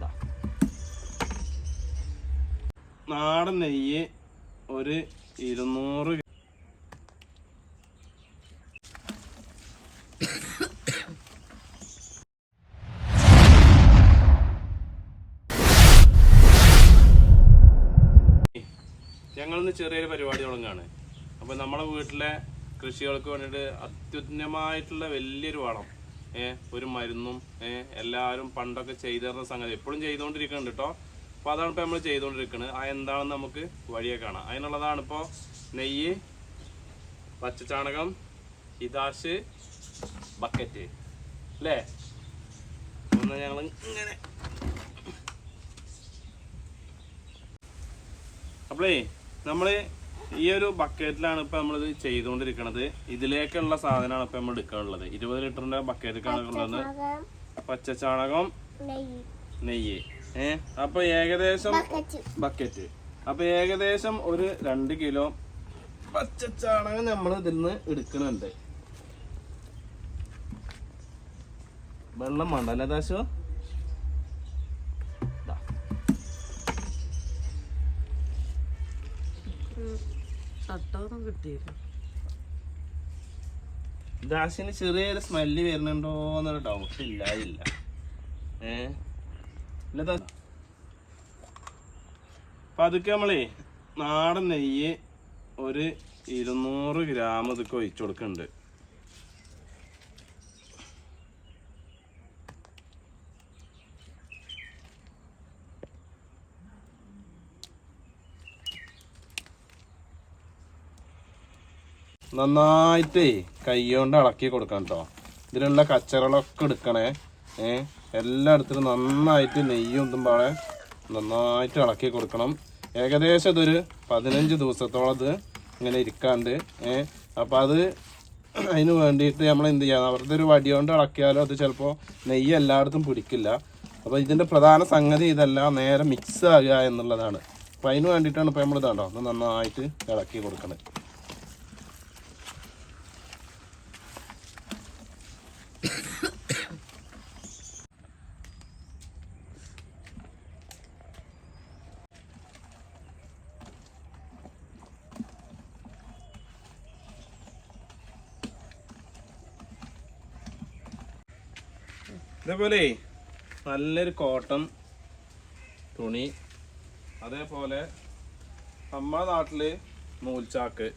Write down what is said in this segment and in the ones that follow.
ദാ. നാടൻ നെയ്യ് ഒരു ഇരുന്നൂറ് ഞങ്ങളിന്ന് ചെറിയൊരു പരിപാടി തുടങ്ങുകയാണ് അപ്പോൾ നമ്മുടെ വീട്ടിലെ കൃഷികൾക്ക് വേണ്ടിയിട്ട് അത്യുന്നമായിട്ടുള്ള വലിയൊരു വളം. ഒരു മരുന്നും എല്ലാവരും പണ്ടൊക്കെ ചെയ്തിരുന്ന സംഗതി എപ്പോഴും ചെയ്തുകൊണ്ടിരിക്കുന്നുണ്ട് കേട്ടോ അപ്പോൾ അതാണ് ഇപ്പോൾ നമ്മൾ ചെയ്തുകൊണ്ടിരിക്കുന്നത് ആ എന്താണെന്ന് നമുക്ക് വഴിയെ കാണാം. അതിനുള്ളതാണ് ഇപ്പോൾ നെയ്യ് പച്ചച്ചാണകം ഹിതാശ് ബക്കറ്റ്. അല്ലേ? ഒന്ന് ഞങ്ങൾ ഇങ്ങനെ. അപ്പോഴേ നമ്മൾ ഈ ഒരു ബക്കറ്റിലാണ് ഇപ്പൊ നമ്മളിത് ചെയ്തുകൊണ്ടിരിക്കണത്. ഇതിലേക്കുള്ള സാധനമാണ് ഇപ്പൊ നമ്മൾ എടുക്കാനുള്ളത്. ഇരുപത് ലിറ്ററിന്റെ ബക്കറ്റിലേക്കാണ് ഉള്ളത് പച്ചച്ചാണകം നെയ്യ് നെയ്യ്. ഏ? അപ്പൊ ഏകദേശം ബക്കറ്റ് ബക്കറ്റ് അപ്പൊ ഏകദേശം ഒരു രണ്ട് കിലോ പച്ചച്ചാണകം നമ്മൾ ഇതിൽ നിന്ന് എടുക്കുന്നുണ്ട്. വെള്ളം വേണ്ട അല്ലേ ദാശോ? ദാ. ചട്ടമൊന്നും കിട്ടിയില്ല. ദാസിന് ചെറിയൊരു സ്മെല്ല് വരുന്നുണ്ടോ എന്നൊരു ഡൗട്ട് ഇല്ല ഇല്ല ഏ പതുക്കെ അതൊക്കെ നമ്മളേ നാടൻ നെയ്യ് ഒരു ഇരുന്നൂറ് ഗ്രാം ഇതൊക്കെ ഒഴിച്ചു കൊടുക്കുന്നുണ്ട് നന്നായിട്ടേ കൈകൊണ്ട് ഇളക്കി കൊടുക്കണം കേട്ടോ ഇതിലുള്ള കച്ചറകളൊക്കെ എടുക്കണേ. ഏ എല്ലായിടത്തിലും നന്നായിട്ട് നെയ്യും ഇതും പാടെ നന്നായിട്ട് ഇളക്കി കൊടുക്കണം. ഏകദേശം ഇതൊരു പതിനഞ്ച് ദിവസത്തോളം അത് ഇങ്ങനെ ഇരിക്കാണ്ട് ഏ അപ്പം അത് അതിന് വേണ്ടിയിട്ട് നമ്മൾ എന്ത് ചെയ്യാം അവരുടെ ഒരു വടി കൊണ്ട് ഇളക്കിയാലോ അത് ചിലപ്പോൾ നെയ്യ് എല്ലായിടത്തും പിടിക്കില്ല. അപ്പോൾ ഇതിന്റെ പ്രധാന സംഗതി ഇതല്ല നേരെ മിക്സ് ആകുക എന്നുള്ളതാണ്. അപ്പോൾ അതിന് വേണ്ടിയിട്ടാണ് ഇപ്പോൾ നമ്മൾ ഇതാണ്ടോ അത് നന്നായിട്ട് ഇളക്കി കൊടുക്കണത്. ഇതേപോലെ നല്ലൊരു കോട്ടൺ തുണി അതേപോലെ നമ്മുടെ നാട്ടിൽ നൂൽച്ചാക്ക്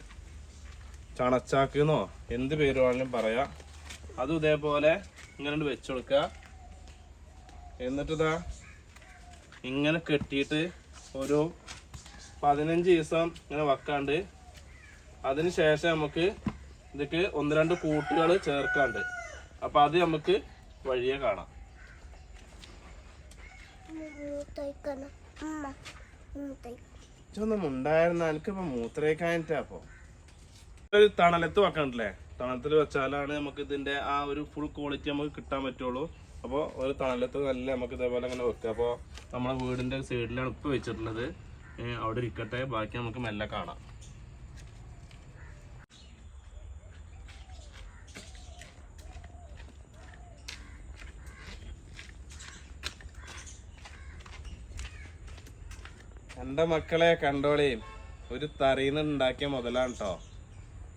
ചണച്ചാക്ക് എന്നോ എന്ത് പേര് വേണമെങ്കിലും പറയാം. അതും ഇതേപോലെ ഇങ്ങനെ വെച്ചു കൊടുക്കുക എന്നിട്ടിതാ ഇങ്ങനെ കെട്ടിയിട്ട് ഒരു പതിനഞ്ച് ദിവസം ഇങ്ങനെ വെക്കാണ്ട് അതിന് ശേഷം നമുക്ക് ഇതിക്ക് ഒന്ന് രണ്ട് കൂട്ടുകൾ ചേർക്കാണ്ട്. അപ്പോൾ അത് നമുക്ക് വഴിയെ കാണാം. ഉണ്ടായിരുന്ന എനിക്കിപ്പോ അപ്പൊ. ഒരു തണലത്ത് വെക്കണ്ടല്ലേ തണലത്തിൽ വെച്ചാലാണ് നമുക്ക് ഇതിന്റെ ആ ഒരു ഫുൾ ക്വാളിറ്റി നമുക്ക് കിട്ടാൻ പറ്റുള്ളൂ. അപ്പോൾ ഒരു തണലത്ത് നല്ല നമുക്ക് ഇതേപോലെ അങ്ങനെ വെക്കുക. അപ്പോൾ നമ്മളെ വീടിന്റെ സൈഡിലാണ് ഇപ്പൊ വെച്ചിട്ടുള്ളത്. അവിടെ ഇരിക്കട്ടെ. ബാക്കി നമുക്ക് മെല്ലെ കാണാം. എന്റെ മക്കളെ കണ്ടോളേയും ഒരു തറീന്ന് ഉണ്ടാക്കിയ മുതലാണ് കേട്ടോ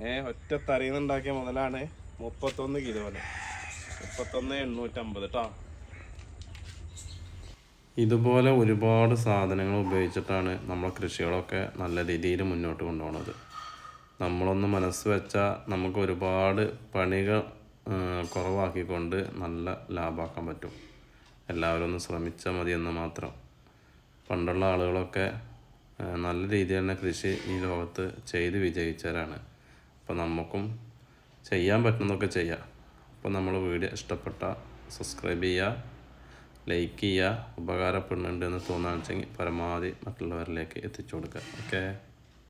ഏ ഒറ്റ തറീന്ന് ഉണ്ടാക്കിയ മുതലാണ് മുപ്പത്തൊന്ന് കിലോന് മുപ്പത്തൊന്ന് എണ്ണൂറ്റമ്പത് കേട്ടോ ഇതുപോലെ ഒരുപാട് സാധനങ്ങൾ ഉപയോഗിച്ചിട്ടാണ് നമ്മളെ കൃഷികളൊക്കെ നല്ല രീതിയിൽ മുന്നോട്ട് കൊണ്ടുപോകുന്നത് നമ്മളൊന്ന് മനസ്സ് വെച്ചാൽ നമുക്ക് ഒരുപാട് പണികൾ കുറവാക്കിക്കൊണ്ട് നല്ല ലാഭമാക്കാൻ പറ്റും. എല്ലാവരും ഒന്ന് ശ്രമിച്ചാൽ മതി എന്ന് മാത്രം. പണ്ടുള്ള ആളുകളൊക്കെ നല്ല രീതിയിൽ തന്നെ കൃഷി ഈ ലോകത്ത് ചെയ്ത് വിജയിച്ചവരാണ്. അപ്പോൾ നമുക്കും ചെയ്യാൻ പറ്റുന്നതൊക്കെ ചെയ്യാം. അപ്പോൾ നമ്മൾ വീഡിയോ ഇഷ്ടപ്പെട്ട സബ്സ്ക്രൈബ് ചെയ്യുക ലൈക്ക് ചെയ്യുക ഉപകാരപ്പെടുന്നുണ്ട് എന്ന് തോന്നുകയാണെന്ന് വെച്ചെങ്കിൽ പരമാവധി മറ്റുള്ളവരിലേക്ക് എത്തിച്ചു കൊടുക്കുക. ഓക്കെ?